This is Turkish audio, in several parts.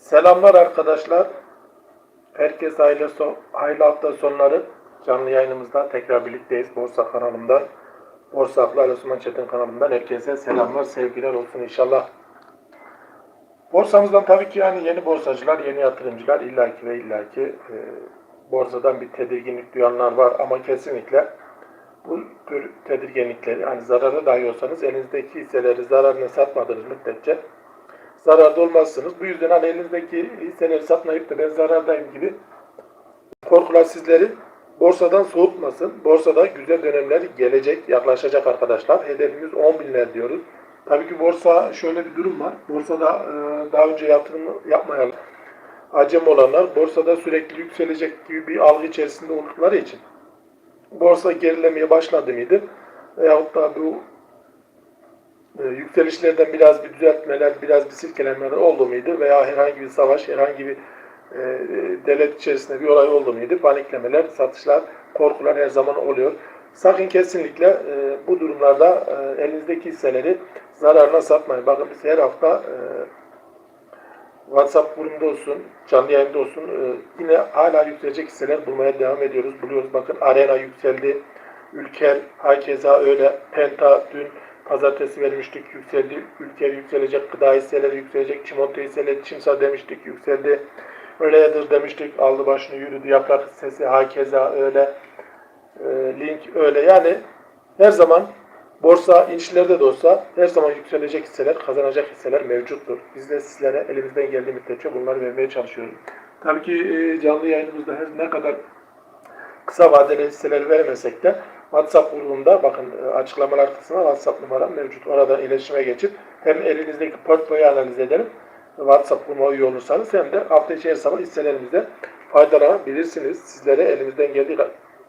Selamlar arkadaşlar. Herkes hayırlı, son, hayırlı hafta sonları. Canlı yayınımızda tekrar birlikteyiz. Borsa kanalımdan. Borsa Aklı Osman Çetin kanalımdan. Herkese selamlar, sevgiler olsun inşallah. Borsamızdan tabii ki yani yeni borsacılar, yeni yatırımcılar illaki ve illaki e, borsadan bir tedirginlik duyanlar var ama kesinlikle bu tür tedirginlikleri hani zararı dahi olsanız elinizdeki hisseleri zararına satmadığınız müddetçe zararda olmazsınız. Bu yüzden hani elinizdeki hisseleri satmayıp da ben zarardayım gibi korkular sizleri borsadan soğutmasın. Borsada güzel dönemler gelecek, yaklaşacak arkadaşlar. Hedefimiz 10 binler diyoruz. Tabii ki borsa şöyle bir durum var. Borsada e, daha önce yatırım yapmayan acem olanlar borsada sürekli yükselecek gibi bir algı içerisinde oldukları için borsa gerilemeye başladı mıydı? Veyahut da bu e, yükselişlerden biraz bir düzeltmeler, biraz bir silkelenmeler oldu muydu? Veya herhangi bir savaş, herhangi bir e, devlet içerisinde bir olay oldu muydu? Paniklemeler, satışlar, korkular her zaman oluyor. Sakın kesinlikle e, bu durumlarda e, elinizdeki hisseleri zararına satmayın. Bakın biz her hafta e, WhatsApp grubunda olsun, canlı yayında olsun e, yine hala yükselecek hisseler bulmaya devam ediyoruz. Buluyoruz. Bakın Arena yükseldi. Ülker hakeza öyle. Penta dün pazartesi vermiştik yükseldi. Ülker yükselecek. Gıda hisseleri yükselecek. Çimento hisseleri Çimsa demiştik yükseldi. Öyledir demiştik. Aldı başını yürüdü. Yaprak hissesi hakeza öyle. E, link öyle. Yani her zaman borsa inişlerde de olsa her zaman yükselecek hisseler, kazanacak hisseler mevcuttur. Biz de sizlere elimizden geldiği müddetçe bunları vermeye çalışıyoruz. Tabii ki e, canlı yayınımızda her ne kadar kısa vadeli hisseleri vermesek de WhatsApp grubunda bakın e, açıklamalar kısmına WhatsApp numaram mevcut. Orada iletişime geçip hem elinizdeki portföyü analiz edelim. WhatsApp grubuna üye olursanız hem de hafta içi her sabah hisselerimizde faydalanabilirsiniz. Sizlere elimizden geldiği,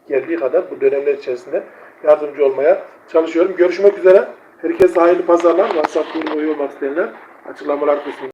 geldiği kadar bu dönemler içerisinde yardımcı olmaya çalışıyorum. Görüşmek üzere. Herkese hayırlı pazarlar. WhatsApp grubuna üye olmak isteyenler açıklamalar kısmında